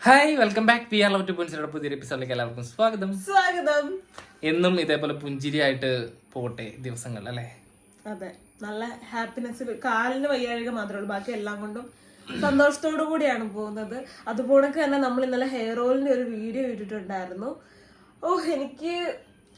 Hi welcome back P R love to പുഞ്ചിരിയുടെ പുതിയൊരു എപ്പിസോഡിലേക്ക് എല്ലാവർക്കും സ്വാഗതം. സ്വാഗതം. എന്നും ഇതേപോലെ പുഞ്ചിരിയായിട്ട് പോട്ടെ ദിവസങ്ങൾ അല്ലേ? അതെ നല്ല ഹാപ്പിനെസ്സിൽ കാലിന് വയ്യാഴിക മാത്രമേ ഉള്ളൂ. ബാക്കി എല്ലാം കൊണ്ടും സന്തോഷത്തോടു കൂടിയാണ് പോകുന്നത്. അതുപോലെ തന്നെ നമ്മൾ ഇന്നലെ ഹെയർ ഓയിലിന്റെ ഒരു വീഡിയോ ഇട്ടിട്ടുണ്ടായിരുന്നു. ഓ എനിക്ക്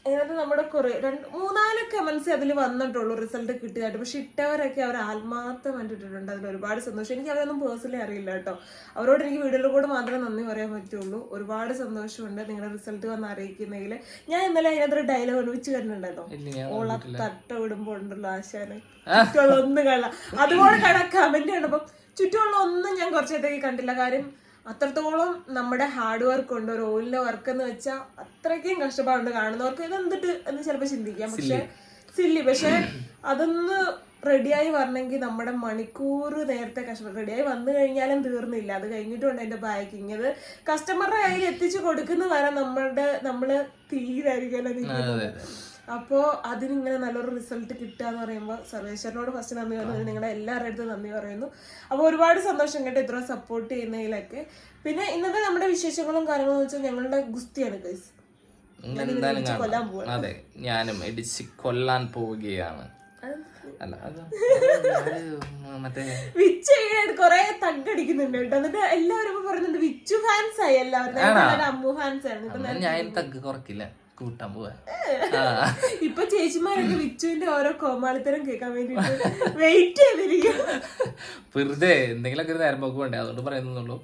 അതിനകത്ത് നമ്മുടെ കുറെ രണ്ട് മൂന്നാൽ കമന്റ്സ് അതിൽ വന്നിട്ടുള്ളൂ റിസൾട്ട് കിട്ടിയതായിട്ട്. പക്ഷെ ഇട്ടവരൊക്കെ അവർ ആത്മാർത്ഥമായിട്ട് ഇട്ടിട്ടുണ്ട് അതിൽ ഒരുപാട് സന്തോഷം. എനിക്ക് അവരൊന്നും പേഴ്സണലി അറിയില്ല കേട്ടോ. അവരോട് എനിക്ക് വീഡിയോയിൽ കൂടെ മാത്രമേ നന്ദി പറയാൻ പറ്റുള്ളൂ. ഒരുപാട് സന്തോഷമുണ്ട് നിങ്ങളുടെ റിസൾട്ട് വന്ന് അറിയിക്കുന്നതിൽ. ഞാൻ ഇന്നലെ അതിനകത്തൊരു ഡയലോഗ് ഒഴിച്ച് കണ്ടിട്ടുണ്ടായിരുന്നു ഇല്ല ഓള തട്ട വിടുമ്പോ ഉണ്ടല്ലോ ആശാന്. ഒന്ന് ഒന്നും കാണാം അതുപോലെ കാണാൻ കമന്റ് കണ്ടപ്പം ചുറ്റുമുള്ള ഒന്നും ഞാൻ കുറച്ചേരത്തേക്ക് കണ്ടില്ല. കാര്യം അത്രത്തോളം നമ്മുടെ ഹാർഡ് വർക്ക് ഉണ്ട് ഒരു ഓയിലിന്റെ വർക്ക് എന്ന് വെച്ചാൽ അത്രയ്ക്കും കഷ്ടപ്പാടുണ്ട് കാണുന്നവർക്ക്. ഇത് എന്തിട്ട് എന്ന് ചിലപ്പോൾ ചിന്തിക്കാം. പക്ഷെ സില്ലി. പക്ഷെ അതൊന്ന് റെഡിയായി വരണമെങ്കിൽ നമ്മുടെ മണിക്കൂർ നേരത്തെ കഷ്ടപ്പെട്ട് റെഡിയായി വന്നു കഴിഞ്ഞാലും തീർന്നില്ല. അത് കഴിഞ്ഞിട്ടുണ്ട് അതിന്റെ പാക്കിങ് അത് കസ്റ്റമറുടെ കയ്യിൽ എത്തിച്ചു കൊടുക്കുന്ന വരെ നമ്മളുടെ നമ്മൾ തീരായിരിക്കുമല്ലോ നിൽക്കുന്നത്. അപ്പോ അതിനിങ്ങനെ നല്ലൊരു റിസൾട്ട് കിട്ടുക എന്ന് പറയുമ്പോൾ സർവേശ്വരനോട് ഫസ്റ്റ് നന്ദി പറഞ്ഞു നിങ്ങളുടെ എല്ലാവരുടെ അടുത്തും നന്ദി പറയുന്നു. അപ്പോൾ ഒരുപാട് സന്തോഷം കേട്ടോ ഇത്ര സപ്പോർട്ട് ചെയ്യുന്നതിലൊക്കെ. പിന്നെ ഇന്നത്തെ നമ്മുടെ വിശേഷങ്ങളും കാര്യങ്ങളും എന്ന് വെച്ചാൽ ഞങ്ങളുടെ ഗുസ്തിയാണ് ഗൈസ് അതെ ഞാനും ഇടിച്ച് കൊല്ലാൻ പോവുകയാണ്. അല്ല മറ്റേ വിച്ച് കൊറേ തగ్గടിക്കുന്നുണ്ട് കേട്ടോ. എന്നിട്ട് എല്ലാവരും വിച്ചു ഫാൻസ് ആയി എല്ലാവരും. അമ്മു ഫാൻസ് ആയിരുന്നു ഞാൻ തഗ് കുറക്കില്ല. കൂട്ടാൻ പോവാ. ഇപ്പൊ ചേച്ചിമാരൊക്കെ വിച്ചുവിന്റെ ഓരോ കോമാളിത്തരം കേൾക്കാൻ വേണ്ടിട്ട് വെയിറ്റ് ചെയ്തിരിക്കും വെറുതെ എന്തെങ്കിലുമൊക്കെ ഒരു നേരം പോക്ക് വേണ്ടേ? അതുകൊണ്ട് പറയുന്നുള്ളൂ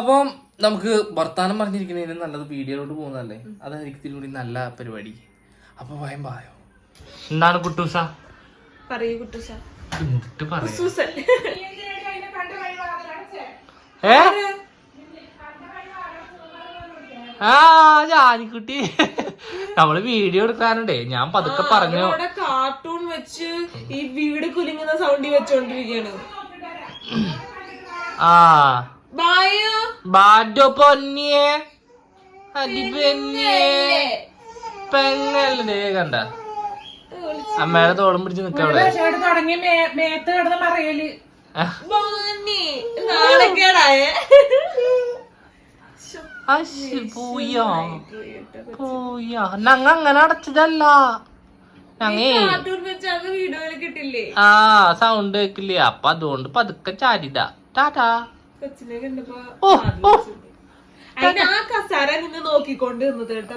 അപ്പം നമുക്ക് വർത്താനം പറഞ്ഞിരിക്കുന്നതിന് നല്ലത് വീഡിയോയിലോട്ട് പോകുന്നതല്ലേ? അതായിരിക്കും ഇതിലും കൂടി നല്ല പരിപാടി. അപ്പൊ ഭയം പായോ? എന്താണ് കുട്ടൂസ? പറയൂ കുട്ടൂസ. എന്നിട്ട് പറയാ. സൂസൻ. ഏ? ആ ജാനിക്കുട്ടി. നമ്മൾ വീഡിയോ എടുക്കാനുണ്ടേ ഞാൻ പതുക്കെ പറഞ്ഞു കാർട്ടൂൺ വെച്ച് ഈ വീട് കുലുങ്ങുന്ന സൗണ്ടി വെച്ചോണ്ടിരിക്കാണ് ആ. ബായോ. ബാഡോ പൊന്നിയെ. അടി പെന്നിയെ പെങ്ങല്ലേ കണ്ട? അമ്മയുടെ തോളം പിടിച്ച് നിക്ക അവിടെ. തുടങ്ങി മേത്ത് കിടന്ന് പറയൽ. നാണക്കേടായേ. അശ്ശി പൂയോ. പൂയോ. ഞങ്ങ അങ്ങനെ അടച്ചതല്ല. ഞങ്ങേ. ആ സൗണ്ട് കേക്കില്ലേ? അപ്പൊ അതുകൊണ്ട് പതുക്കെ ചാരിടാ ടാറ്റാ. കൊച്ചിനെ കണ്ടപ്പോ ഓ ഓ. അതിന് ആ കസാര നിന്ന് നോക്കിക്കൊണ്ട് നിന്നത് കേട്ടോ.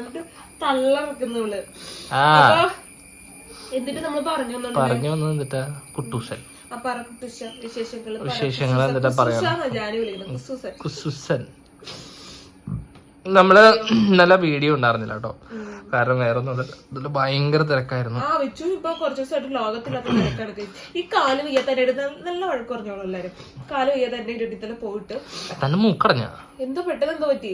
എന്നിട്ട് നമ്മൾ പറഞ്ഞു പറഞ്ഞു കുട്ടൂസൻ. പറ. വിശേഷങ്ങൾ എന്നിട്ടാ പറയാം കുസുസൻ. നമ്മൾ നല്ല വീഡിയോ ഉണ്ടായിരുന്നില്ല കേട്ടോ. കാരണം വേറെ ഒന്നും ഭയങ്കര തിരക്കായിരുന്നു. ആ വെച്ചു ഇപ്പൊ കുറച്ച് ദിവസമായിട്ട് ലോകത്തില്ലാത്ത തിരക്കെടുക്കുക ഈ കാൽ എടുത്ത് നല്ല വഴക്ക് പറഞ്ഞോളൂ എല്ലാരും. കാൽ വയ്യാത്തന്നെ ഇടത്തിൽ പോയിട്ട്. തന്നെ മൂക്കടഞ്ഞ. എന്തോ പെട്ടെന്ന് എന്തോ പറ്റി?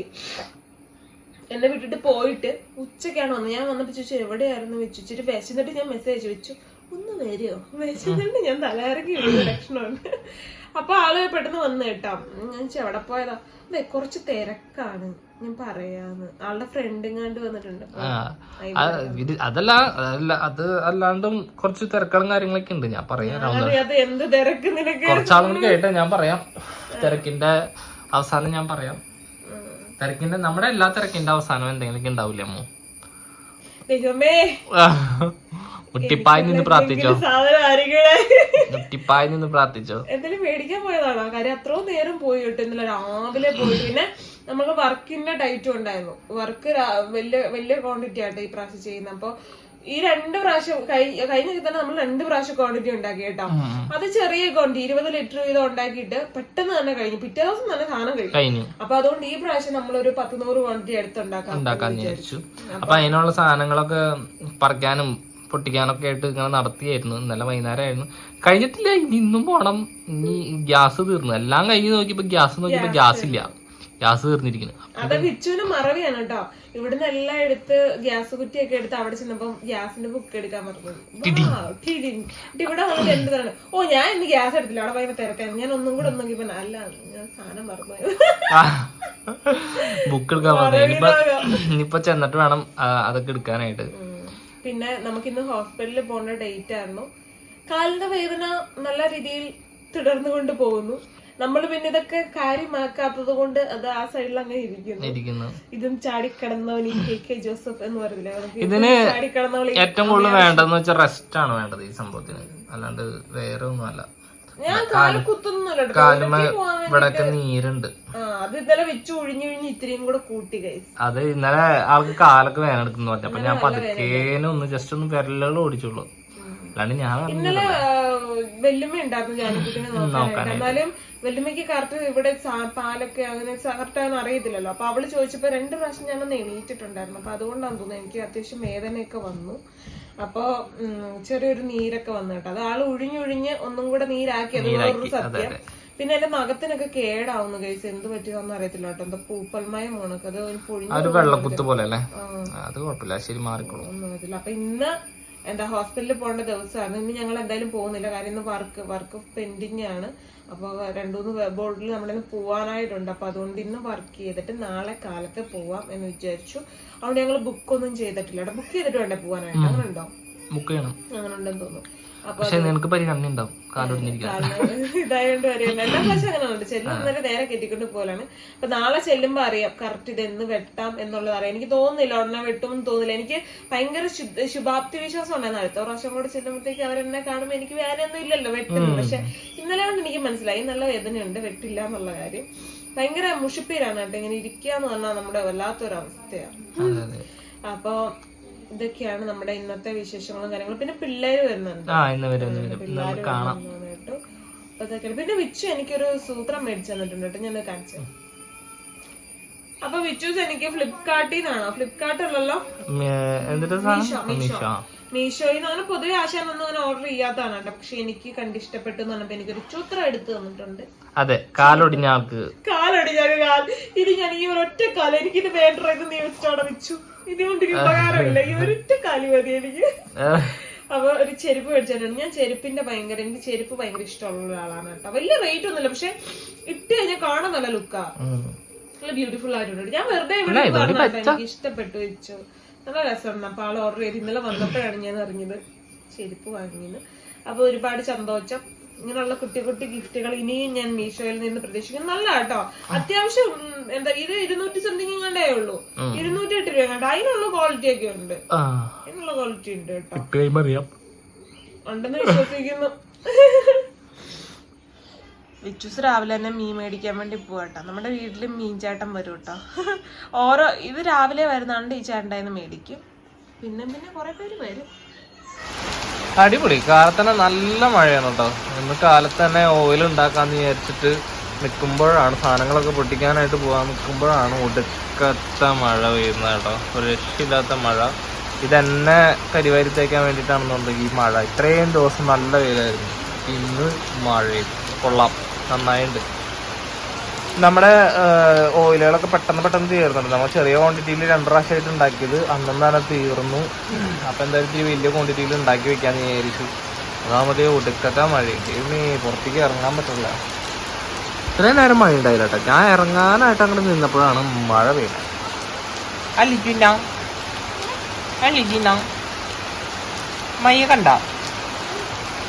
എന്നെ വിട്ടിട്ട് പോയിട്ട് ഉച്ചക്കാണ് വന്നത്. ഞാൻ വന്നപ്പോ ചോദിച്ചു എവിടെയായിരുന്നു വെച്ചു? ഇച്ചിരി വിശന്നിട്ട് ഞാൻ മെസ്സേജ് വെച്ചു ഒന്ന് വരുമോ വിശന്നിട്ട് ഞാൻ തലയിറങ്ങി ഭക്ഷണമാണ് ലക്ഷണമുണ്ട് അപ്പൊ ആൾ പെട്ടെന്ന് വന്നു കേട്ടോ. ഞാൻ എവിടെ പോയതാ? അതെ കുറച്ച് തിരക്കാണ് ഞാൻ പറയാന്ന്. ആളുടെ ഫ്രണ്ട് ഇങ്ങാണ്ട് വന്നിട്ടുണ്ട് ഇത് അതല്ല അതല്ല അത് അല്ലാണ്ടും കുറച്ച് തിരക്കുകളും കാര്യങ്ങളൊക്കെ ഉണ്ട്. ഞാൻ പറയാം കുറച്ചാളും കൂടി കേട്ടെ ഞാൻ പറയാം. തിരക്കിന്റെ അവസാനം ഞാൻ പറയാം. തിരക്കിന്റെ നമ്മുടെ എല്ലാ തിരക്കിന്റെ അവസാനം എന്തെങ്കിലും ഉണ്ടാവില്ലേ അമ്മോ? മുട്ടിപ്പായി നിന്ന് പ്രാർത്ഥിച്ചോ? മുട്ടിപ്പായി നിന്ന് പ്രാർത്ഥിച്ചോ? എന്തെങ്കിലും മേടിക്കാൻ പോയതാണോ? കാര്യം അത്രയും നേരം പോയി കേട്ടോ. ഇന്നലെ രാവിലെ പോയി. പിന്നെ നമുക്ക് വർക്കിന്റെ ഡൈറ്റും ഉണ്ടായിരുന്നു. വർക്ക് വലിയ വലിയ ക്വാണ്ടിറ്റി ആയിട്ട് ഈ പ്രാവശ്യം ചെയ്യുന്നത്. അപ്പൊ ഈ രണ്ട് പ്രാവശ്യം കഴിഞ്ഞ കഴിഞ്ഞ തന്നെ നമ്മൾ രണ്ട് പ്രാവശ്യം ക്വാണ്ടിറ്റി ഉണ്ടാക്കി കേട്ടോ. അത് ചെറിയ ക്വാണ്ടിറ്റി ഇരുപത് ലിറ്റർ വീതം ഉണ്ടാക്കിയിട്ട് പെട്ടെന്ന് തന്നെ കഴിഞ്ഞു. പിറ്റേ ദിവസം തന്നെ സാധനം കഴിഞ്ഞു. കഴിഞ്ഞു. അപ്പൊ അതുകൊണ്ട് ഈ പ്രാവശ്യം നമ്മൾ ഒരു പത്ത് നൂറ് ക്വാണ്ടിറ്റി എടുത്തുണ്ടാക്കാം വിചാരിച്ചു. അപ്പൊ അതിനുള്ള സാധനങ്ങളൊക്കെ പറിക്കാനും പൊട്ടിക്കാനൊക്കെ ആയിട്ട് ഇങ്ങനെ നടത്തിയായിരുന്നു. ഇന്നലെ വൈകുന്നേരമായിരുന്നു. കഴിഞ്ഞിട്ടില്ല ഇനി ഇന്നും പോണം. ഇനി ഗ്യാസ് തീർന്നു. എല്ലാം കഴിഞ്ഞ് നോക്കിയപ്പോ ഗ്യാസ് നോക്കിയപ്പോ ഗ്യാസ് ഇല്ല. ഗ്യാസ് തീർന്നിരിക്കുന്നു. അത് വിച്ചുവിന് മറവിയാണ് കേട്ടോ. ഇവിടുന്ന് എല്ലാം എടുത്ത് ഗ്യാസ് കുറ്റിയൊക്കെ എടുത്ത് അവിടെ ചെന്നപ്പോ ഗ്യാസിന്റെ ബുക്ക് എടുക്കാൻ പറഞ്ഞു. ഇവിടെ വന്നിട്ട് എന്ത് പറയണം? ഓ ഞാൻ ഇന്ന് ഗ്യാസ് എടുത്തില്ല. അവിടെ ഭയങ്കര തിരക്കായിരുന്നു. ഞാൻ ഒന്നും കൂടെ ഒന്നും ഇപ്പൊ അല്ല ഞാൻ സാധനം മറന്നു ബുക്ക് എടുക്കാൻ പറഞ്ഞു. ഇനിയിപ്പൊ ചെന്നിട്ട് വേണം അതൊക്കെ എടുക്കാനായിട്ട്. പിന്നെ നമുക്കിന്ന് ഹോസ്പിറ്റലിൽ പോകേണ്ട ഡേറ്റ് ആയിരുന്നു. കാലിന്റെ വേദന നല്ല രീതിയിൽ തുടർന്നു കൊണ്ട് പോകുന്നു. നമ്മൾ പിന്നെ ഇതൊക്കെ കാര്യമാക്കാത്തത് കൊണ്ട് അത് ആ സൈഡിൽ അങ്ങനെ ഇരിക്കുന്നു. ഇതും ചാടിക്കടന്നവൻ ഈ കെ കെ ജോസഫ് എന്ന് ഇതിന് ചാടിക്കിടന്നവൾ ഏറ്റവും കൂടുതൽ വേണ്ടതെന്ന് വെച്ചാൽ റെസ്റ്റ് ആണ് വേണ്ടത് ഈ സംഭവത്തിന്. അല്ലാണ്ട് വേറെ ഒന്നുമല്ല ഞാൻ കാൽ. കാലുമ ഇവിടെയൊക്കെ നീരുണ്ട്. അത് ഇന്നലെ വെച്ച് ഇത്രയും കൂടെ കൂട്ടി കൈസ് അത് ഇന്നലെ ആൾക്ക് കാലൊക്കെ വേനെടുക്കുന്നു പറഞ്ഞു അപ്പൊ ഞാൻ പതുക്കേനെ ഒന്ന് ജസ്റ്റ് ഒന്ന് വിരലുകൾ ഓടിച്ചുള്ളൂ. അല്ലാണ്ട് ഞാൻ. ഇന്നലെ വെല്ലുമ്മ ഉണ്ടായിരുന്നു നോക്കാനായിട്ട്. എന്നാലും വെല്ലുമ്മയ്ക്ക് കറക്റ്റ് ഇവിടെ പാലൊക്കെ അങ്ങനെ കറക്റ്റ് ആണെന്ന് അറിയത്തില്ലല്ലോ. അപ്പൊ അവൾ ചോദിച്ചപ്പോ രണ്ട് പ്രാവശ്യം ഞാനൊന്ന് എണീറ്റിട്ടുണ്ടായിരുന്നു. അപ്പൊ അതുകൊണ്ടാണ് തോന്നുന്നത് എനിക്ക് അത്യാവശ്യം വേദനയൊക്കെ വന്നു. അപ്പൊ ചെറിയൊരു നീരൊക്കെ വന്നു കേട്ടോ. അത് ആൾ ഒഴിഞ്ഞൊഴിഞ്ഞ് ഒന്നും കൂടെ നീരാക്കി. അത് വേറൊരു സത്യം പിന്നെ എന്റെ നഖത്തിനൊക്കെ കേടാവുന്നു കഴിച്ച് എന്ത് പറ്റിയതാന്ന് അറിയത്തില്ല കേട്ടോ. എന്താ പൂപ്പൽമയം പോണക്ക്. അത് പൊഴിഞ്ഞു വെള്ളക്കുത്ത് പോലെ അല്ലേ അത് കുഴപ്പമില്ല. ശരി മാറിക്കോളൂ. ഒന്നും അറിയത്തില്ല. അപ്പൊ ഇന്ന് എന്താ ഹോസ്പിറ്റലിൽ പോകേണ്ട ദിവസമാണ്. ഇന്ന് ഞങ്ങൾ എന്തായാലും പോകുന്നില്ല. കാര്യം ഇന്ന് വർക്ക് വർക്ക് പെൻഡിങ് ആണ്. അപ്പോൾ രണ്ടു മൂന്ന് ബോർഡിൽ നമ്മളിന്ന് പോവാനായിട്ടുണ്ട്. അപ്പൊ അതുകൊണ്ട് ഇന്ന് വർക്ക് ചെയ്തിട്ട് നാളെ കാലത്ത് പോവാം എന്ന് വിചാരിച്ചു. അതുകൊണ്ട് ഞങ്ങൾ ബുക്ക് ഒന്നും ചെയ്തിട്ടില്ല. ബുക്ക് ചെയ്തിട്ട് വേണ്ടേ പോവാനായിട്ട്? അങ്ങനെ ഉണ്ടോ അങ്ങനെ ഉണ്ടെന്ന് തോന്നുന്നു. പക്ഷെ നിനക്ക് പരിഗണന ഉണ്ടാവും ഇതായോണ്ട് വരെയല്ല എല്ലാ പ്രാവശ്യം അങ്ങനെ ഉണ്ട് ചെല്ലുന്നവരെ നേരെ കെട്ടിക്കൊണ്ട് പോലാണ്. അപ്പൊ നാളെ ചെല്ലുമ്പോ അറിയാം കറക്റ്റ് ഇത് എന്ന് വെട്ടാം എന്നുള്ളത് അറിയാം. എനിക്ക് തോന്നുന്നില്ല ഉടനെ വെട്ടുമെന്ന് തോന്നില്ല എനിക്ക് ഭയങ്കര ശുഭാപ്തി വിശ്വാസം ഉണ്ടായിരുന്നു. അടുത്ത പ്രാവശ്യം കൂടെ ചെല്ലുമ്പോഴത്തേക്ക് അവരെന്നെ കാണുമ്പോ എനിക്ക് വേറെ ഒന്നും ഇല്ലല്ലോ വെട്ടുന്നു പക്ഷെ ഇന്നലെ കൊണ്ട് എനിക്ക് മനസ്സിലായി. നല്ല വേദനയുണ്ട്. വെട്ടില്ല എന്നുള്ള കാര്യം. ഭയങ്കര മുഷിപ്പീരാണ് കേട്ടോ. ഇങ്ങനെ ഇരിക്കുക എന്ന് പറഞ്ഞാൽ നമ്മുടെ വല്ലാത്തൊരവസ്ഥയാണ് അപ്പൊ ഇതൊക്കെയാണ് നമ്മുടെ ഇന്നത്തെ വിശേഷങ്ങളും കാര്യങ്ങളും. പിന്നെ പിള്ളേര് വരുന്നുണ്ട്. ആ ഇന്ന് വരും കാണാം. വന്നതാണ് കേട്ടോ. അതൊക്കെയാണ്. പിന്നെ വിച്ചു എനിക്കൊരു സൂത്രം മേടിച്ചു തന്നിട്ടുണ്ട് കേട്ടോ. ഞാൻ കാണിച്ചു അപ്പൊ വിച്ചൂസ് എനിക്ക് ഫ്ലിപ്കാർട്ടിൽ നിന്നാണോ? ഫ്ലിപ്കാർട്ടിലല്ലോ മീഷോ മീഷോയിൽ നിന്ന് അങ്ങനെ പൊതുവെ ആശാനൊന്നും അങ്ങനെ ഓർഡർ ചെയ്യാത്തതാണ് കേട്ടോ. പക്ഷെ എനിക്ക് കണ്ടിഷ്ടപ്പെട്ടു എന്ന് പറഞ്ഞപ്പോ എനിക്കൊരു സൂത്രം എടുത്തു തന്നിട്ടുണ്ട്. അതെ കാലൊടിഞ്ഞാൽ കാലൊടിഞ്ഞാൽ ഇത് ഞാൻ ഈ ഒരൊറ്റ കാലം എനിക്കിത് വേണ്ട ഇത് നീ വെച്ചോടെ വെച്ചു? ഇതുകൊണ്ട് ഉപകാരമില്ല. ഈ ഒരൊറ്റ കാലി മതി എനിക്ക്. അപ്പൊ ഒരു ചെരുപ്പ് മേടിച്ചിട്ടുണ്ട് ഞാൻ ചെരുപ്പിന്റെ ഭയങ്കര എനിക്ക് ചെരുപ്പ് ഭയങ്കര ഇഷ്ടമുള്ള ഒരാളാണ് കേട്ടോ. വലിയ റേറ്റ് ഒന്നുമില്ല. പക്ഷെ ഇട്ട് കഴിഞ്ഞാൽ കാണാൻ നല്ല ലുക്കാ നല്ല ബ്യൂട്ടിഫുൾ ആയിട്ടുണ്ട്? ഞാൻ വെറുതെ ഇവിടെ എനിക്ക് ഇഷ്ടപ്പെട്ടു വെച്ചു. നല്ല രസമാണ്. അപ്പൊ ആൾ ഓർഡർ ചെയ്ത് ഇന്നലെ വന്നപ്പോഴാണ് ഞാൻ അറിഞ്ഞത്. ചെരുപ്പ് വാങ്ങിയത് അപ്പൊ ഒരുപാട് സന്തോഷം. ഇങ്ങനെയുള്ള കുട്ടി കുട്ടി ഗിഫ്റ്റുകൾ ഇനിയും ഞാൻ മീഷോയിൽ നിന്ന് പ്രതീക്ഷിക്കുന്നു. നല്ല കേട്ടോ. അത്യാവശ്യം എന്താ ഇത് ഇരുന്നൂറ്റി സംതിങ് കണ്ടേ ഉള്ളൂ. ഇരുന്നൂറ്റി എട്ട് രൂപ കണ്ട അതിനുള്ള ക്വാളിറ്റി ഒക്കെ ഉണ്ട്. ആ. അതിനുള്ള ക്വാളിറ്റി ഉണ്ട് കേട്ടോ. അറിയാം. ഉണ്ടെന്ന് വിശ്വസിക്കുന്നു. വിച്ചൂസ് രാവിലെ തന്നെ മീൻ മേടിക്കാൻ വേണ്ടി പോവാട്ടോ നമ്മുടെ വീട്ടിൽ മീൻ ചേട്ടൻ വരും കേട്ടോ. ഓരോ ഇത് രാവിലെ വരുന്നതുകൊണ്ട് ഈ ചേട്ടന്റെ മേടിക്കും. പിന്നെ പിന്നെ കുറെ പേര് വരും. അടിപൊളി. കാലത്തന്നെ നല്ല മഴയാണ് കേട്ടോ ഇന്ന് കാലത്ത് തന്നെ ഓയിൽ ഉണ്ടാക്കാന്ന് വിചാരിച്ചിട്ട് നിൽക്കുമ്പോഴാണ് സാധനങ്ങളൊക്കെ പൊട്ടിക്കാനായിട്ട് പോകാൻ നിൽക്കുമ്പോഴാണ് ഒടുക്കത്തെ മഴ പെയ്യുന്നത് കേട്ടോ ഒരു രക്ഷയില്ലാത്ത മഴ. ഇതെന്നെ കരിവാരി തേക്കാൻ വേണ്ടിയിട്ടാണെന്നുണ്ടെങ്കിൽ ഈ മഴ. ഇത്രയും ദിവസം നല്ല വെയിലായിരുന്നു. ഇന്ന് മഴയും. കൊള്ളാം. നന്നായിട്ടുണ്ട് നമ്മുടെ ഓയിലുകളൊക്കെ പെട്ടെന്ന് പെട്ടെന്ന് തീർന്നുണ്ട് നമ്മൾ ചെറിയ ക്വാണ്ടിറ്റിയിൽ രണ്ട് പ്രാവശ്യമായിട്ട് ഉണ്ടാക്കിയത് അന്നും തന്നെ തീർന്നു. അപ്പം എന്തായാലും ഇത്തിരി വലിയ ക്വാണ്ടിറ്റിയിൽ ഉണ്ടാക്കി വെക്കാൻ വിചാരിച്ചു. അതാമതി ഒടുക്കത്തെ മഴ. ഇനി പുറത്തേക്ക് ഇറങ്ങാൻ പറ്റില്ല ഇത്രയും നേരം മഴ ഉണ്ടായില്ല ഞാൻ ഇറങ്ങാനായിട്ട് അങ്ങോട്ട് നിന്നപ്പോഴാണ് മഴ പെയ്യുന്നത്. അല്ലിക്കുന്ന അല്ലിക്കുന്ന മയ്യ കണ്ട?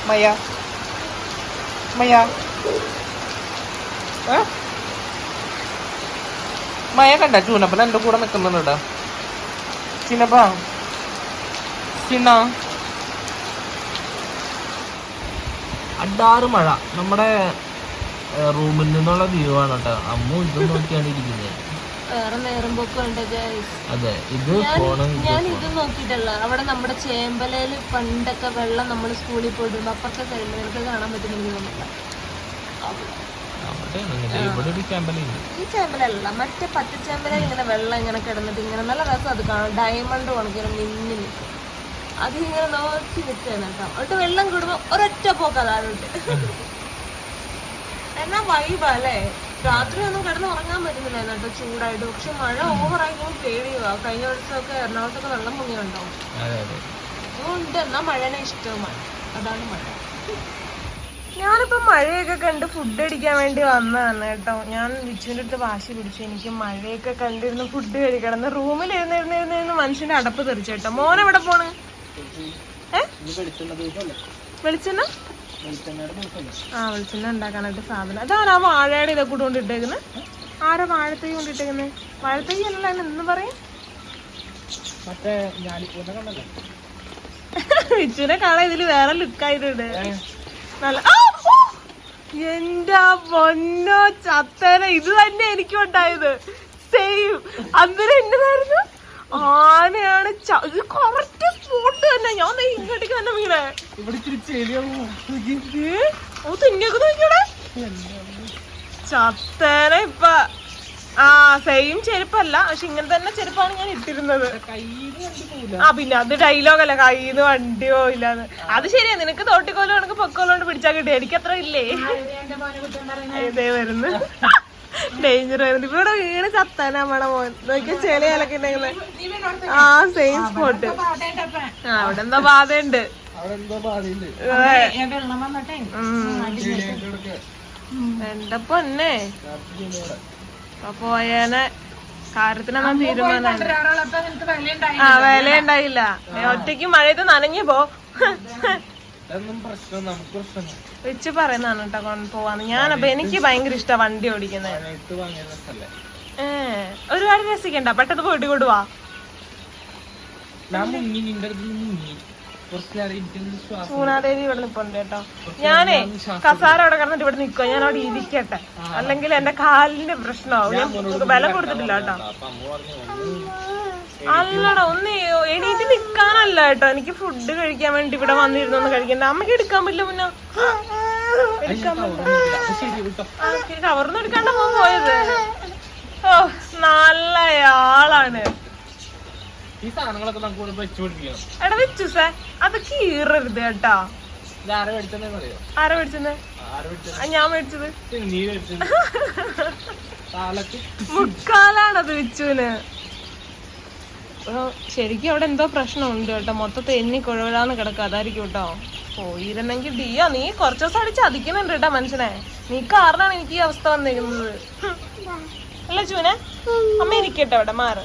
മയ്യ. മയ്യ. ഏ? മയ കണ്ട? ചൂനപ്പൻ എന്റെ കൂടെ നിൽക്കുന്നുണ്ട് ചിന്നപ്പ ചിന്ന അഡാറ് മഴ. നമ്മുടെ റൂമിൽ നിന്നുള്ള വ്യൂ ആണ് കേട്ടോ അമ്മു ഇത് നോക്കിയാണ് ഇരിക്കുന്നത് അതെ ഇത് ഫോണ് ഞാൻ ഇത് നോക്കിയിട്ടല്ല. അവിടെ നമ്മുടെ ചേമ്പലയിൽ പണ്ടൊക്കെ വെള്ളം നമ്മൾ സ്കൂളിൽ പോയിട്ടുണ്ട്. അപ്പുറത്തെ സൈഡിൽ നിനക്ക് കാണാൻ പറ്റുന്നില്ല തോന്നില്ല അവിടെ ഇവിടെ ഒരു ക്യാമ്പലുണ്ട് ഈ ചേമ്പലല്ല മറ്റേ പച്ചച്ചേമ്പല ഇങ്ങനെ വെള്ളം ഇങ്ങനെ കിടന്നിട്ട് ഇങ്ങനെ നല്ല രസം അത് കാണാം ഡയമണ്ട് കണക്കിങ്ങനെ മിന്നി നിൽക്കും അത് ഇങ്ങനെ നോക്കി നിൽക്കുകയാണ് കേട്ടോ. എന്നിട്ട് വെള്ളം കൂടുമ്പോ ഒരൊറ്റ പോക്ക് അതാഴോട്ട് എന്നാ വൈബാ അല്ലേ? രാത്രി ഒന്നും കിടന്ന് ഉറങ്ങാൻ പറ്റുന്നില്ല കേട്ടോ ചൂടായിട്ട്. പക്ഷെ മഴ ഓവറായി പേടിയുവാ കഴിഞ്ഞ വർഷമൊക്കെ എറണാകുളത്തൊക്കെ വെള്ളം മുങ്ങിയുണ്ടാവും അതെ അതെ. അതുകൊണ്ട് എന്നാ മഴനെ ഇഷ്ടവുമാണ് അതാണ് മഴ. ഞാനിപ്പോ മഴയൊക്കെ കണ്ട് ഫുഡ് അടിക്കാൻ വേണ്ടി വന്നതാണ് കേട്ടോ. ഞാൻ വിച്ചുവിന്റെ അടുത്ത് വാശി പിടിച്ചു. എനിക്ക് മഴയൊക്കെ കണ്ടിരുന്ന് ഫുഡ് കഴിക്കണം റൂമിൽ ഇരുന്നിരുന്നിരുന്നിരുന്ന് മനുഷ്യന്റെ അടപ്പ് തെറിച്ചു കേട്ടോ. മോൻ എവിടെ പോണ്? വെളിച്ചെണ്ണ? ആ വെളിച്ചെണ്ണ ഉണ്ടാക്കാനായിട്ട് സാധനം. അതാരാ വാഴയുടെ ഇതൊക്കെ കൂടെ കൊണ്ടിട്ടേക്കുന്നത് ആരാ വാഴത്തൈ കൊണ്ടിട്ടേക്കുന്നത് വാഴത്തൈ അല്ല എന്ന് പറയും. വിച്ചുവിനെ കാണാൻ ഇതിൽ വേറെ ലുക്കായിട്ടുണ്ട് നല്ല ആ! എന്റെ പൊന്നോ ചത്തന ഇത് തന്നെ എനിക്കും ഉണ്ടായത്. സെയിം അന്നേരം എന്നതായിരുന്നു ആനയാണ് ഇത് കറക്റ്റ് സ്പോട്ട് തന്നെ. ഞാൻ ഇങ്ങോട്ടേക്ക് തന്നെ വീണേ? ഓ തിന്നൊക്കെ നോക്കിയോടെ? ചത്തേന ഇപ്പൊ ആ സെയിം ചെരുപ്പല്ല. പക്ഷെ ഇങ്ങനെ തന്നെ ചെരുപ്പാണ് ഞാൻ ഇട്ടിരുന്നത്. ആ പിന്നെ അത് ഡയലോഗല്ല കയ്യിന്ന് വണ്ടി പോയില്ലാന്ന് അത് ശരിയാ. നിനക്ക് തോട്ടിക്കോലും കണക്ക് പൊക്കോലോണ്ട് പിടിച്ചാൽ കിട്ടി എനിക്ക് അത്ര ഇല്ലേ? ഇതേ വരുന്നു. ഡേഞ്ചർ വരുന്നു ഇവിടെ വീണ് ചത്താൻ നമ്മടെ മോൻ. നോക്കിയ ചെളിയാലൊക്കെ ഉണ്ടെങ്കിൽ ആ സെയിം സ്പോട്ട് ആ അവിടെ എന്താ ബാധയുണ്ട് എന്റെ പൊന്നെ? പോയേനെ. കാര്യത്തിനെന്നാ ആ വില ഉണ്ടായില്ല ഒറ്റയ്ക്ക് മഴയത്ത് നനഞ്ഞു പോ. വെച്ച് പറയുന്നതാണ് കേട്ടോ കൊണ്ട് പോവാന്ന്. ഞാനപ്പൊ എനിക്ക് ഭയങ്കര ഇഷ്ടാ വണ്ടി ഓടിക്കുന്നത് ഏ ഒരുപാട് രസിക്കണ്ട. പെട്ടെന്ന് പോയിട്ട് കൊടുവാ പൂനാദേവി ഇവിടെ നിപ്പുണ്ട് കേട്ടോ. ഞാനേ കസാര അവിടെ കിടന്നിട്ട് ഇവിടെ നിൽക്കുക ഞാൻ അവിടെ ഇരിക്കട്ടെ. അല്ലെങ്കിൽ എന്റെ കാലിന്റെ പ്രശ്നമാവും. ഞാൻ ബലം കൊടുത്തിട്ടില്ല കേട്ടോ. അല്ലടാ ഒന്ന് എണീറ്റ് നിക്കാനല്ല കേട്ടോ. എനിക്ക് ഫുഡ് കഴിക്കാൻ വേണ്ടി ഇവിടെ വന്നിരുന്നു ഒന്ന് കഴിക്കണ്ട. അമ്മയ്ക്ക് എടുക്കാൻ പറ്റില്ല മുന്നോ. എടുക്കാൻ പറ്റില്ല. അപ്പൊ കവർന്ന് എടുക്കാണ്ട പോയത്. ഓ നല്ല ആളാണ് ഈ സാധനങ്ങളൊക്കെ നമുക്ക് വെച്ച് പിടിപ്പിക്കണം എടാ വെച്ചു സേ. അത് കീറരുത് കേട്ടോ. ആരാ അറിയോ? ആരാ ആ ഞാൻ മേടിച്ചത്. നീ മേടിച്ചത്. മുക്കാലാണത് വിച്ചുവിന്. ഓ, ശരിക്കും അവിടെ എന്തോ പ്രശ്നമുണ്ട് കേട്ടോ. മൊത്തത്തെ എണ്ണി കുഴവിടാന്ന് കിടക്കുക അതായിരിക്കും കേട്ടോ. പോയിരുന്നെങ്കിൽ ഡിയോ നീ കുറച്ച് ദിവസം അടിച്ച് അതിക്കുന്നുണ്ട് കേട്ടോ മനുഷ്യനെ. നീ കാരണമാണ് എനിക്ക് ഈ അവസ്ഥ വന്നിരിക്കുന്നത്. അല്ല ചൂനെ അമ്മ ഇരിക്കട്ടെ അവിടെ മാറ്.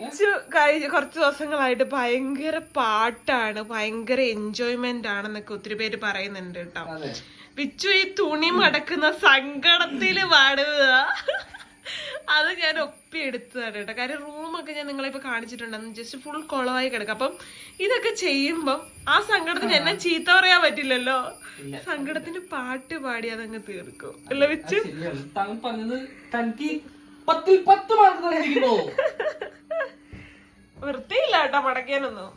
വിച്ചു കഴിഞ്ഞ കുറച്ച് ദിവസങ്ങളായിട്ട് ഭയങ്കര പാട്ടാണ് ഭയങ്കര എൻജോയ്മെന്റ് ആണെന്നൊക്കെ ഒത്തിരി പേര് പറയുന്നുണ്ട് കേട്ടോ. പിച്ചു ഈ തുണി മടക്കുന്ന സങ്കടത്തിൽ പാടുക. അത് ഞാൻ ഒപ്പി എടുത്തതാണ് കേട്ടോ. കാര്യം റൂമൊക്കെ ഞാൻ നിങ്ങളെ ഇപ്പൊ കാണിച്ചിട്ടുണ്ടെന്ന് ജസ്റ്റ് ഫുൾ കുളമായി കിടക്കും. അപ്പം ഇതൊക്കെ ചെയ്യുമ്പം ആ സങ്കടത്തിന് എന്നെ ചീത്ത പറയാൻ പറ്റില്ലല്ലോ. സങ്കടത്തിന് പാട്ട് പാടി അതങ്ങ് തീർക്കും. അല്ല വിച്ചു? പത്തിൽ പത്ത് മാർക്ക് തന്നിരിക്കുന്നു വൃത്തിയില്ല കേട്ടോ മടക്കാനൊന്നും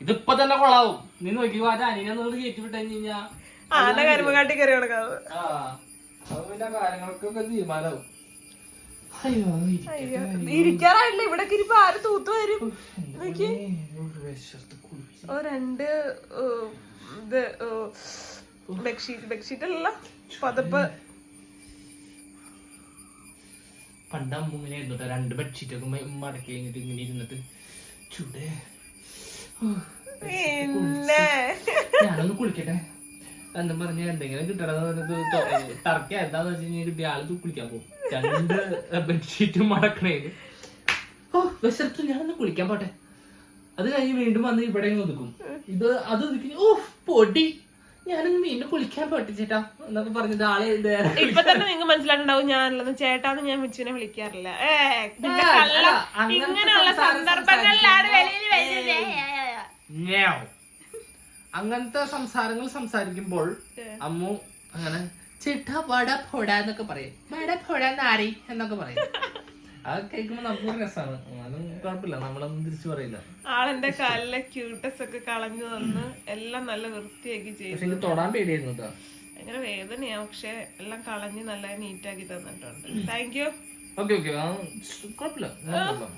ഇതിപ്പോ തന്നെ കൊള്ളാവും നീ നോക്കി വാ അനിയനെ നിങ്ങൾ കയറ്റി വിട്ടു കഴിഞ്ഞാ ആന കയറി കിടക്കാവ് ആ പിന്നെ കാര്യങ്ങൾക്കൊക്കെ തീരുമാനവും. അയ്യോ അയ്യോ ഇരിക്കാറായില്ല? ഇവിടെ ഇരിപ്പോ ആര് തൂത്തു വരും? ഓ രണ്ട് ഇത് ബെഡ്ഷീറ്റ് ബെഡ്ഷീറ്റ്. അല്ല പതപ്പ്. പണ്ട് അമ്മ ഇങ്ങനെ ഇരുന്നിട്ട് ട്ടോ. രണ്ട് ബെഡ്ഷീറ്റ് ഒക്കെ മ- മടക്കി കഴിഞ്ഞിട്ട് ഇങ്ങനെ ഇരുന്നിട്ട് ചൂട്. ഞാനൊന്ന് കുളിക്കട്ടെ. എന്നും പറഞ്ഞ എന്തെങ്കിലും കിട്ടണത് ടർക്കി എന്താന്ന് വെച്ച് കഴിഞ്ഞാൽ കിട്ടിയ ആൾ കുളിക്കാൻ പോകും. രണ്ട് ബെഡ്ഷീറ്റ് മടക്കണേന് ഓ വിശർത്തു ഞാനൊന്ന് കുളിക്കാൻ പോട്ടെ. അത് കഴിഞ്ഞ് വീണ്ടും വന്ന് ഇവിടെ ഒതുക്കും. ഇത് അത് ഒതുക്കി ഓ പൊടി. ഞാനൊന്ന് വീണ്ടും കുളിക്കാൻ പോട്ടെ ചേട്ടാ എന്നൊക്കെ പറഞ്ഞത് ആളെ ഇപ്പൊ തന്നെ നിങ്ങൾക്ക് മനസ്സിലായിട്ടുണ്ടാവും ഞാനുള്ളത്. ചേട്ടാന്ന് ഞാൻ മിച്ചുവിനെ വിളിക്കാറില്ല. ഇങ്ങനെയുള്ള സന്ദർഭങ്ങളിലാണ്. അങ്ങനത്തെ സംസാരങ്ങൾ സംസാരിക്കുമ്പോൾ അമ്മു അങ്ങനെ ചേട്ടാ വട പൊട എന്നൊക്കെ പറയും. വട പൊട നാരി എന്നൊക്കെ പറയും. അത് കേൾക്കുമ്പോ നമുക്ക് രസമാണ് അതും കുഴപ്പമില്ല. നമ്മളൊന്നും തിരിച്ചു പറയില്ല. ആളെന്റെ കാലിലെ ക്യൂട്ടസ് ഒക്കെ കളഞ്ഞു തന്ന് എല്ലാം നല്ല വൃത്തിയാക്കി ചെയ്തു പക്ഷെ എനിക്ക് തൊടാൻ പേടിയായിരുന്നു കേട്ടോ ഭയങ്കര വേദനയാ. പക്ഷെ എല്ലാം കളഞ്ഞ് നല്ല നീറ്റാക്കി തന്നിട്ടുണ്ട്. താങ്ക് യു ഓക്കെ ഓക്കെ കുഴപ്പമില്ല. no problem.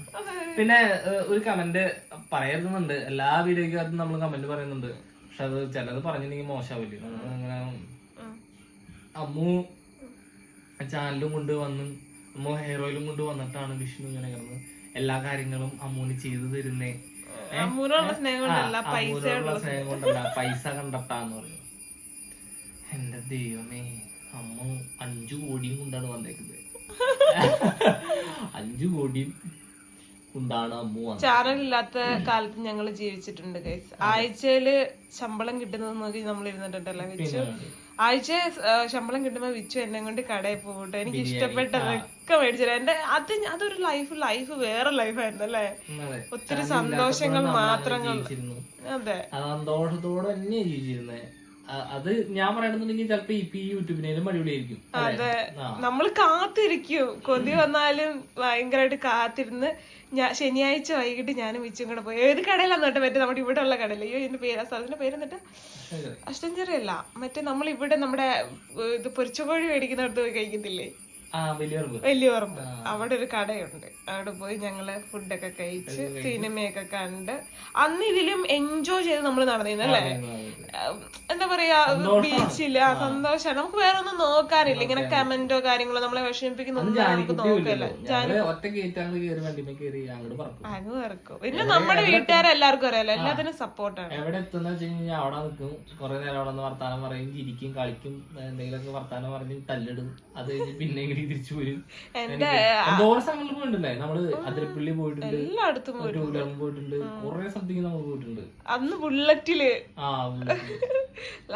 പിന്നെ ഏഹ്, ഒരു കമന്റ് പറയുന്നുണ്ട് എല്ലാ വീഡിയോയ്ക്കകത്തും നമ്മൾ കമന്റ് പറയുന്നുണ്ട്. പക്ഷെ അത് ചിലത് പറഞ്ഞിട്ടുണ്ടെങ്കിൽ മോശമാവില്ലേ നമ്മൾ അങ്ങനെ അമ്മു ചാനലും കൊണ്ട് വന്ന് അമ്മു ഹെയർ ഓയിലും കൊണ്ട് വന്നിട്ടാണ് വിഷ്ണു ഇങ്ങനെ കിടന്ന് എല്ലാ കാര്യങ്ങളും അമ്മൂന് ചെയ്തു തരുന്നേ? അമ്മൂനുള്ള സ്നേഹം കൊണ്ടല്ല പൈസ കണ്ടെത്താന്ന് പറഞ്ഞു. എന്റെ ദൈവമേ അമ്മ അഞ്ചു കോടിയും കൊണ്ടാണ് വന്നേക്കുന്നത്. അഞ്ചു കോടിയും ചാനലില്ലാത്ത കാലത്ത് ഞങ്ങൾ ജീവിച്ചിട്ടുണ്ട് ഗൈസ് ആഴ്ചയിൽ ശമ്പളം കിട്ടുന്നത് നോക്കി നമ്മൾ ഇരുന്നിട്ടുണ്ടല്ലോ വിച്ചു. ആഴ്ച ശമ്പളം കിട്ടുമ്പോ വിച്ചു എന്നെ കൊണ്ട് കടയിൽ പോകട്ടെ. എനിക്ക് ഇഷ്ടപ്പെട്ടതൊക്കെ മേടിച്ചു എന്റെ അത് അതൊരു ലൈഫ് ലൈഫ് വേറെ ലൈഫായിരുന്നു അല്ലേ. ഒത്തിരി സന്തോഷങ്ങൾ മാത്രങ്ങൾ. അതെ. സന്തോഷത്തോടെ തന്നെ ജീവിച്ചിരുന്നേ. അത് ഞാൻ പറയണമെന്നുണ്ടെങ്കിൽ ചിലപ്പോ ഇപ്പൊ ഈ യൂട്യൂബിനേലും അടിപൊളിയായിരിക്കും. അതെ. നമ്മൾ കാത്തിരിക്കും. കൊതി വന്നാലും ഭയങ്കരമായിട്ട് കാത്തിരുന്ന് ഞാൻ ശനിയാഴ്ച വൈകിട്ട് ഞാനും മിച്ചും കൂടെ പോയി. ഏത് കടയിലാന്ന് കേട്ടോ മറ്റേ നമ്മുടെ ഇവിടെ ഉള്ള കടയിൽ അയ്യോ എന്റെ പേര് ആ സ്ഥലത്തിന്റെ പേര് എന്നിട്ട് ശരി. അഷ്ടഞ്ചേരിയല്ല മറ്റേ നമ്മൾ ഇവിടെ നമ്മുടെ ഇത് പൊരിച്ചകോഴി മേടിക്കുന്നിടത്ത് പോയി കഴിക്കത്തില്ലേ? വലിയ പറമ്പ് അവിടെ ഒരു കടയുണ്ട്. അവിടെ പോയി ഞങ്ങൾ ഫുഡൊക്കെ കഴിച്ച് സിനിമയൊക്കെ കണ്ട് അന്ന് ഇതിലും എൻജോയ് ചെയ്ത് നമ്മൾ നടന്നിരുന്നു അല്ലെ? എന്താ പറയാ ബീച്ചിൽ ആ സന്തോഷം നമുക്ക് വേറെ ഒന്നും നോക്കാനില്ല ഇങ്ങനെ കമന്റോ കാര്യങ്ങളോ നമ്മളെ വിഷമിപ്പിക്കുന്ന ഒന്നും നമുക്ക് നോക്കില്ല. ഞങ്ങൾ ഒറ്റ വണ്ടിമേ കയറി അങ്ങോട്ട് പറക്കും. അങ്ങ് ഇറക്കും പിന്നെ നമ്മുടെ വീട്ടുകാരെല്ലാവർക്കും അറിയാലോ. എല്ലാത്തിനും സപ്പോർട്ടാണ്. എവിടെ എത്തുന്ന വെച്ച് കഴിഞ്ഞാൽ അവിടെ നിൽക്കും കുറെ നേരം അവിടെ നിന്ന് വർത്താനം പറയും ചിരിക്കും കളിക്കും എന്തെങ്കിലും വർത്താനം പറഞ്ഞ് തല്ലിടും. അത് കഴിഞ്ഞ് പിന്നെ ഇങ്ങനെ തിരിച്ചു വരും. എന്തോരം സ്ഥലങ്ങളിൽ പോയിട്ടുണ്ടല്ലേ നമ്മൾ അതിരപ്പള്ളി പോയിട്ടുണ്ട് എല്ലായിടത്തും പോയി പോയിട്ടുണ്ട്. കുറെ സ്ഥലത്തേക്ക് നമ്മൾ പോയിട്ടുണ്ട്. അന്ന് ബുള്ളറ്റിൽ.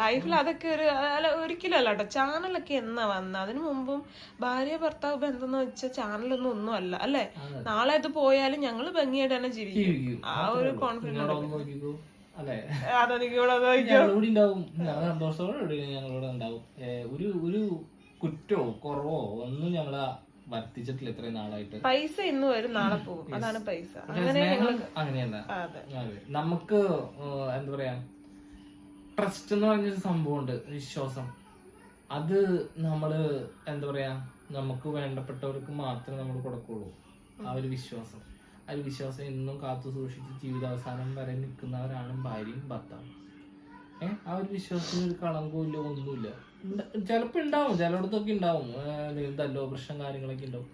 ലൈഫിൽ അതൊക്കെ ഒരു ഒരിക്കലല്ല ഒരിക്കലും അല്ല കേട്ടോ. ചാനലൊക്കെ എന്നാ വന്ന? അതിനു മുമ്പും ഭാര്യ ഭർത്താവ് ബന്ധം എന്ന് വെച്ചാൽ ചാനലൊന്നും ഒന്നും അല്ല അല്ലെ? നാളെ അത് പോയാലും ഞങ്ങൾ ഭംഗിയായിട്ട് തന്നെ ജീവിക്കും. ആ ഒരു. കോൺഫിഡൻസ് അതെ. അതെനിക്ക് ഇവിടെ ഉണ്ടാവും. ഞങ്ങൾ സന്തോഷത്തോടെ ഇവിടെ ഞങ്ങളിവിടെ ഉണ്ടാവും. ഒരു ഒരു കുറ്റോ കുറവോ ഒന്നും ഞങ്ങൾ വർത്തിച്ചിട്ടില്ല ഇത്രയും നാളായിട്ട്. പൈസ ഇന്ന് വരും നാളെ പോകും. അതാണ് പൈസ. അങ്ങനെ അങ്ങനെയല്ല. നമുക്ക് എന്താ പറയാ ട്രസ്റ്റ് എന്ന് പറഞ്ഞൊരു സംഭവമുണ്ട് വിശ്വാസം. അത് നമ്മൾ എന്താ പറയാ നമുക്ക് വേണ്ടപ്പെട്ടവർക്ക് മാത്രമേ നമ്മൾ കൊടുക്കുള്ളൂ. ആ ഒരു വിശ്വാസം. ആ ഒരു വിശ്വാസം എന്നും കാത്തു സൂക്ഷിച്ച് ജീവിതാവസാനം വരെ നിൽക്കുന്നവരാണ് ഭാര്യയും ഭർത്താവും. ആ ഒരു വിശ്വാസത്തിന് ഒരു കളങ്കവും ഇല്ല ഒന്നുമില്ല. ചിലപ്പോ ഉണ്ടാവും ചിലയിടത്തൊക്കെ ഉണ്ടാവും എന്തല്ലോ എന്തെങ്കിലും തല്ലോ പ്രശ്നം കാര്യങ്ങളൊക്കെ ഉണ്ടാവും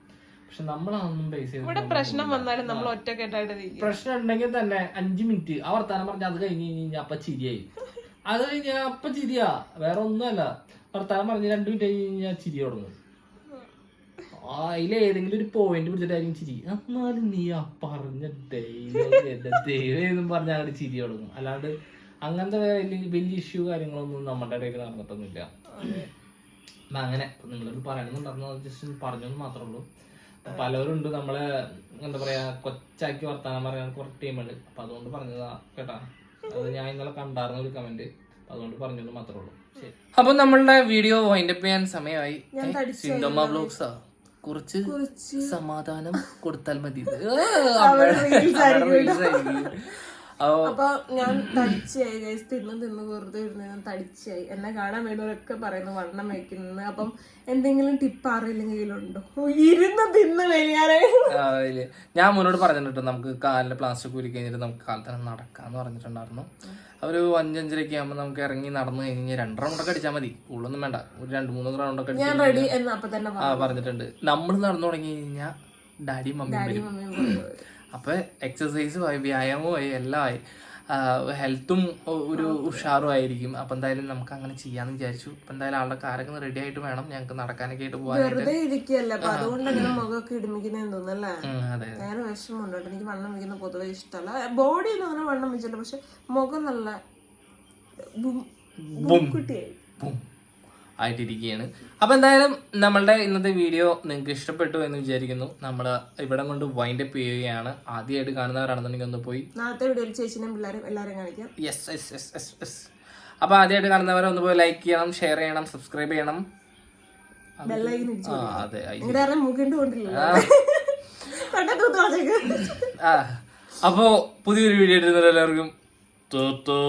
പക്ഷെ നമ്മളതൊന്നും ബേസ് ഇവിടെ പ്രശ്നം വന്നാലും നമ്മൾ ഒറ്റക്കെട്ടായിട്ട് പ്രശ്നം ഉണ്ടെങ്കിൽ തന്നെ അഞ്ചു മിനിറ്റ്. ആ വർത്താനം പറഞ്ഞ അത് കഴിഞ്ഞ് കഴിഞ്ഞാൽ അപ്പൊ ചിരിയായി. അത് കഴിഞ്ഞാൽ അപ്പൊ ചിരിയാ. വേറെ ഒന്നുമല്ല. വർത്താനം പറഞ്ഞ് രണ്ടു മിനിറ്റ് കഴിഞ്ഞ് കഴിഞ്ഞാൽ ചിരി തുടങ്ങും. അതിലേതെങ്കിലും അതിൽ ഏതെങ്കിലും ഒരു പോയിന്റ് പിടിച്ചിട്ടായിരിക്കും ചിരി. എന്നാലും നീ ആ പറഞ്ഞ ദൈവം എന്നും പറഞ്ഞ ചിരി തുടങ്ങും. അല്ലാണ്ട് അങ്ങനത്തെ വലിയ വലിയ ഇഷ്യൂ കാര്യങ്ങളൊന്നും നമ്മുടെ ഇടയിൽ നടന്നിട്ടൊന്നുമില്ല. അപ്പൊ അങ്ങനെ നിങ്ങളോട് പറയണമെന്നുണ്ടായിരുന്നു ജസ്റ്റ് പറഞ്ഞെന്ന് മാത്രമേ ഉള്ളൂ പലവരുണ്ട് പലരുണ്ട് നമ്മളെ എന്താ പറയാ കൊച്ചാക്കി വർത്താനം പറയാൻ കുറച്ച് ടീമുണ്ട് അപ്പൊ അതുകൊണ്ട് പറഞ്ഞതാ കേട്ടാ. അത് ഞാൻ ഇന്നലെ കണ്ടായിരുന്ന ഒരു കമന്റ് അതുകൊണ്ട് പറഞ്ഞെന്ന് മാത്രമേ ഉള്ളൂ ശരി. അപ്പൊ നമ്മളുടെ വീഡിയോ വൈൻഡപ്പ് ചെയ്യാൻ സമയമായി. ബ്ലോഗ്സാ കുറച്ച് സമാധാനം കൊടുത്താൽ മതി. ആയിരിക്കും. അപ്പൊ ഞാൻ തടിച്ചായി ഗൈസ് തിന്ന് തിന്ന് വെറുതെ ഇരുന്ന് ഞാൻ തടിച്ചായി. എന്നെ കാണാൻ വേണ്ടവരൊക്കെ പറയുന്നു വണ്ണം വയ്ക്കുന്നത് അപ്പം എന്തെങ്കിലും ടിപ്പ് അറിയില്ലെങ്കിലുണ്ടോ ഉണ്ടോ ഇരുന്ന് തിന്ന് ഇല്ലേ. ഞാൻ മുന്നോട്ട് പറഞ്ഞിട്ടുണ്ട് നമുക്ക് കാലിൽ പ്ലാസ്റ്റിക് ഊരി കഴിഞ്ഞിട്ട് നമുക്ക് കാലത്തന്നെ നടക്കാന്ന് പറഞ്ഞിട്ടുണ്ടായിരുന്നു. അവർ അഞ്ചഞ്ചരക്ക് ആകുമ്പോൾ നമുക്ക് ഇറങ്ങി നടന്നു കഴിഞ്ഞാൽ രണ്ട് റൗണ്ട് ഒക്കെ അടിച്ചാൽ മതി. ഉള്ളൊന്നും വേണ്ട. ഒരു രണ്ട് മൂന്ന് റൗണ്ടൊക്കെ ഞാൻ റെഡി എന്ന് അപ്പൊ തന്നെ ആ പറഞ്ഞിട്ടുണ്ട്. നമ്മൾ നടന്നു തുടങ്ങി കഴിഞ്ഞാൽ ഡാഡി മമ്മിയും വരും എക്സസൈസുമായി വ്യായാമമായി എല്ലാമായി ഹെൽത്തും ഒരു ഉഷാറും ആയിരിക്കും. അപ്പം എന്തായാലും നമുക്ക് അങ്ങനെ ചെയ്യാന്ന് വിചാരിച്ചു. അപ്പം എന്തായാലും ആളുടെ കാരൊക്കെ റെഡി ആയിട്ട് വേണം. ഞങ്ങൾക്ക് നടക്കാനൊക്കെ ആയിട്ട് പോകാനായിട്ട് വിഷമമുണ്ട് എനിക്ക് വണ്ണം വെക്കുന്ന പൊതുവെ ഇഷ്ടമല്ല. ബോഡി അങ്ങനെ വണ്ണം വെച്ചില്ല പക്ഷെ മുഖം നല്ല ബും. ആയിട്ടിരിക്കുകയാണ്. അപ്പൊ എന്തായാലും നമ്മളുടെ ഇന്നത്തെ വീഡിയോ നിങ്ങൾക്ക് ഇഷ്ടപ്പെട്ടു എന്ന് വിചാരിക്കുന്നു. നമ്മൾ ഇവിടെ കൊണ്ട് വൈൻഡ് അപ്പ് ചെയ്യുകയാണ്. ആദ്യമായിട്ട് കാണുന്നവരാണെന്നുണ്ടെങ്കിൽ ഒന്ന് പോയി. നാളത്തെ വീഡിയോയിൽ ചേച്ചിനെയും പിള്ളേരും എല്ലാവരും കാണിക്കാം. Yes yes yes yes yes അപ്പൊ ആദ്യമായിട്ട് കാണുന്നവരെ ഒന്ന് പോയി ലൈക്ക് ചെയ്യണം ഷെയർ ചെയ്യണം സബ്സ്ക്രൈബ് ചെയ്യണം. അതെ അപ്പോ പുതിയൊരു വീഡിയോ ഇടുന്നവരെല്ലാവർക്കും തോ.